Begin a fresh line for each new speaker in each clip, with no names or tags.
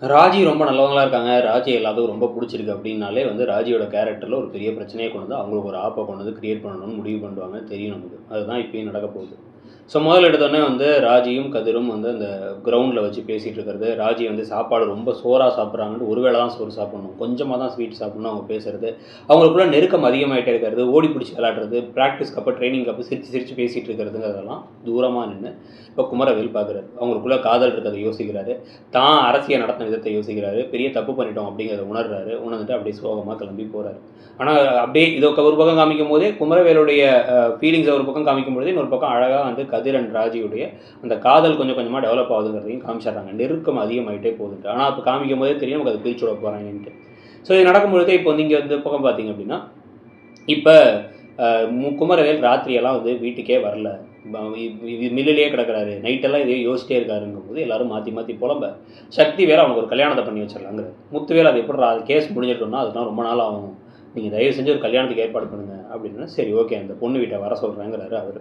ராஜி ரொம்ப நல்லவங்களா இருக்காங்க. ராஜி எல்லாத்துக்கும் ரொம்ப பிடிச்சிருக்கு அப்படின்னாலே வந்து ராஜியோட கேரக்டரில் ஒரு பெரிய பிரச்சனையை கொண்டு வந்து அவங்களுக்கு ஒரு ஆப்பை கொண்டு வந்து கிரியேட் பண்ணணும்னு முடிவு பண்ணுவாங்க. தெரியும் நமக்கு. அதுதான் இப்பயும் நடக்க போகுது. ஸோ முதல்ல எடுத்தோடனே வந்து ராஜியும், கதிரும் வந்து அந்த கிரவுண்டில் வச்சு பேசிகிட்டு இருக்கிறது. ராஜி வந்து சாப்பாடு ரொம்ப சோறாக சாப்பிட்றாங்கன்னு ஒரு வேளை தான் சோறு சாப்பிடணும். கொஞ்சமாக தான் ஸ்வீட் சாப்பிடணும் அவங்க பேசுகிறது அவங்களுக்குள்ள நெருக்கம் அதிகமாகிட்டே இருக்கிறது. ஓடி பிடிச்சி விளையாடுறது. ப்ராக்டிஸ்க்கு அப்ப ட்ரைனிங் அப்போ சிரிச்சு சிரித்து பேசிகிட்டு இருக்கிறதுங்கிறதெல்லாம் தூரமாக நின்று இப்போ குமரவேல் பார்க்குறாரு. அவங்களுக்குள்ள காதல் இருக்கிறத யோசிக்கிறாரு. தான் அரசியல் நடத்தின விதத்தை யோசிக்கிறாரு. பெரிய தப்பு பண்ணிட்டோம் அப்படிங்கிறத உணர்றாரு. உணர்ந்துட்டு அப்படியே சோகமாக கிளம்பி போகிறாரு ஆனால் அப்படியே இத ஒரு பக்கம் காமிக்கும்போதே குமரவேலுடைய ஃபீலிங்ஸை ஒரு பக்கம் காமிக்கும் காமிக்கும்பொழுது, இன்னொரு பக்கம் அழகாக வந்து கதிர் அண்ட் ராஜியுடைய அந்த காதல் கொஞ்சம் கொஞ்சமாக டெவலப் ஆகுதுங்கிறதையும் காமிச்சிடுறாங்க. நெருக்கம் அதிகமாகிட்டே போகுதுன்ட்டு. ஆனா காமிக்கும் காமிக்கும்போதே தெரியும் நமக்கு அது பிரிச்சு விட போகிறாங்கன்ட்டு ஸோ இது நடக்கும்பொழுதே இப்போ வந்து இங்கே வந்து பக்கம் பார்த்தீங்க அப்படின்னா இப்போ குமரவேல் ராத்திரியெல்லாம் வந்து வீட்டுக்கே வரல. மில்லிலேயே கிடக்கிறாரு நைட்டெல்லாம் இதையே யோசிச்சிட்டே இருக்காருங்கும் போது எல்லாரும் மாற்றி மாற்றி புலம்ப சக்தி வேலை அவனுக்கு ஒரு கல்யாணத்தை பண்ணி வச்சிடலாங்கிறாரு. முத்துவேல் அது எப்படி அது கேஸ் முடிஞ்சிருக்கும்னா, அதுக்கெல்லாம் ரொம்ப நாள் ஆகும். நீங்கள் தயவு செஞ்சு ஒரு கல்யாணத்துக்கு ஏற்பாடு பண்ணுங்க அப்படின்னா சரி ஓகே அந்த பொண்ணு வீட்டை வர சொல்கிறாங்கிறாரு அவர்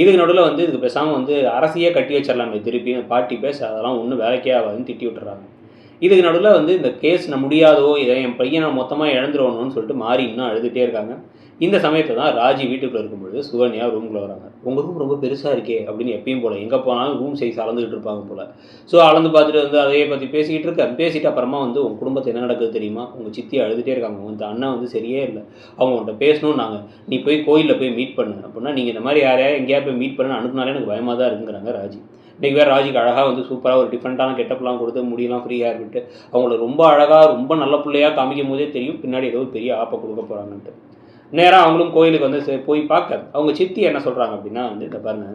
இதுக்கு நடுவில் வந்து இதுக்கு பேசாமல் வந்து அரசியே கட்டி வச்சிரலாமே திருப்பியும். பாட்டி பேச அதெல்லாம் ஒன்றும் வேலைக்கே ஆகாதுன்னு திட்டி விட்டுறாங்க. இதுக்கு நடுவில் வந்து இந்த கேஸ் நான் முடியாதோ, இதை என் பையனை மொத்தமாக இழந்துருவணும்னு சொல்லிட்டு மாறி இன்னும் அழுதுகிட்டே இருக்காங்க. இந்த சமயத்தை தான் ராஜி வீட்டுக்குள்ளே இருக்கும்பொழுது சுகன்யா ரூம்குள்ளே வராங்க. உங்கள் ரூம் ரொம்ப பெருசாக இருக்கே அப்படின்னு எப்பயும் போல எங்கே போனாலும் ரூம் சைஸ் அளந்துகிட்டு இருப்பாங்க போல் ஸோ அளந்து பார்த்துட்டு வந்து அதையே பற்றி பேசிக்கிட்டு இருக்க. பேசிட்டு அப்புறமா வந்து உங்கள் குடும்பத்தை என்ன நடக்குது தெரியுமா? உங்கள் சித்தி அழுதுகிட்டே இருக்காங்க. உங்கள் அண்ணன் வந்து சரியே இல்லை அவங்க உன்ட்ட நாங்கள் நீ போய் கோயிலில் போய் மீட் பண்ணு அப்படின்னா நீங்கள் இந்த மாதிரி யாரையா எங்கேயா போய் மீட் பண்ணு அனுப்புனாலே எனக்கு பயமாக தான் இருக்குங்கிறாங்க ராஜி. இன்னைக்கு வேறு ராஜிக்கு அழகாக வந்து சூப்பராக ஒரு டிஃப்ரெண்ட்டான கெட்டப்லாம் கொடுத்து முடியெல்லாம் ஃப்ரீயாக ஹேர் விட்டு, அவங்கள ரொம்ப அழகா ரொம்ப நல்ல பிள்ளையா காமிக்கும் போதே தெரியும், பின்னாடி ஏதோ ஒரு பெரிய ஆப்பை கொடுக்க போகிறாங்கன்ட்டு நேராக அவங்களும் கோயிலுக்கு வந்து போய் பார்க்க, அவங்க சித்தி என்ன சொல்கிறாங்க அப்படின்னா வந்து, இந்த பாருங்க,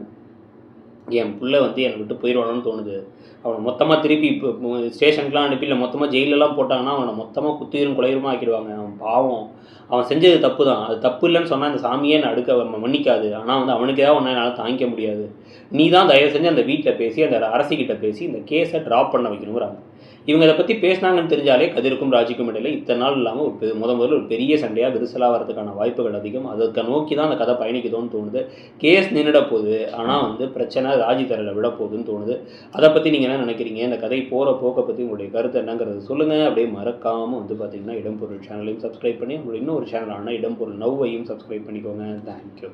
என் பிள்ளை வந்து என்னை விட்டு போயிடுவானோன்னு தோணுது. அவனை மொத்தமாக திருப்பி இப்போ ஸ்டேஷனுக்குலாம் அனுப்பி இல்லை மொத்தமாக ஜெயிலெலாம் போட்டாங்கன்னா, அவனை மொத்தமாக குத்துயிரும் குலையுமா ஆக்கிடுவாங்க. அவன் பாவம். அவன் செஞ்சது தப்பு தான். அது தப்பு இல்லைன்னு சொன்னால் அந்த சாமியே அடுக்க அடுக்க மன்னிக்காது. ஆனால் வந்து அவனுக்கு ஏதாவது ஒண்ணா என்னால் தாங்கிக்க முடியாது. நீ தான் தயவு செஞ்சு அந்த வீட்டில் பேசி, அந்த அரசிக்கிட்ட பேசி இந்த கேஸை ட்ராப் பண்ண வைக்கணுங்கிறாங்க." இவங்க இதை பற்றி பேசினாங்கன்னு தெரிஞ்சாலே கதிருக்கும், ராஜிக்கும் இடையில இத்தனை நாள் இல்லாமல் ஒரு முத முதல்ல ஒரு பெரிய சண்டையாக விரிசலாக வரதுக்கான வாய்ப்புகள் அதிகம். அதற்க நோக்கி தான் அந்த கதை பயணிக்குதோன்னு தோணுது. கேஸ் நின்றுட போகுது. ஆனால் வந்து பிரச்சனை ராஜி தரையில் விழப்போகுதுன்னு தோணுது. அதை பற்றி நீங்கள் என்ன நினைக்கிறீங்க இந்த கதை போகிற போக்க பற்றி உங்களுடைய கருத்து என்னங்கிறத சொல்லுங்க. அப்படியே மறக்காமல் வந்து பார்த்தீங்கன்னா, இடம்பொருள் சேனலையும் சப்ஸ்கிரைப் பண்ணி, உங்களுடைய இன்னொரு சேனலான இடம்பொருள் நவ்வையும் சப்ஸ்கிரைப் பண்ணிக்கோங்க. Thank you.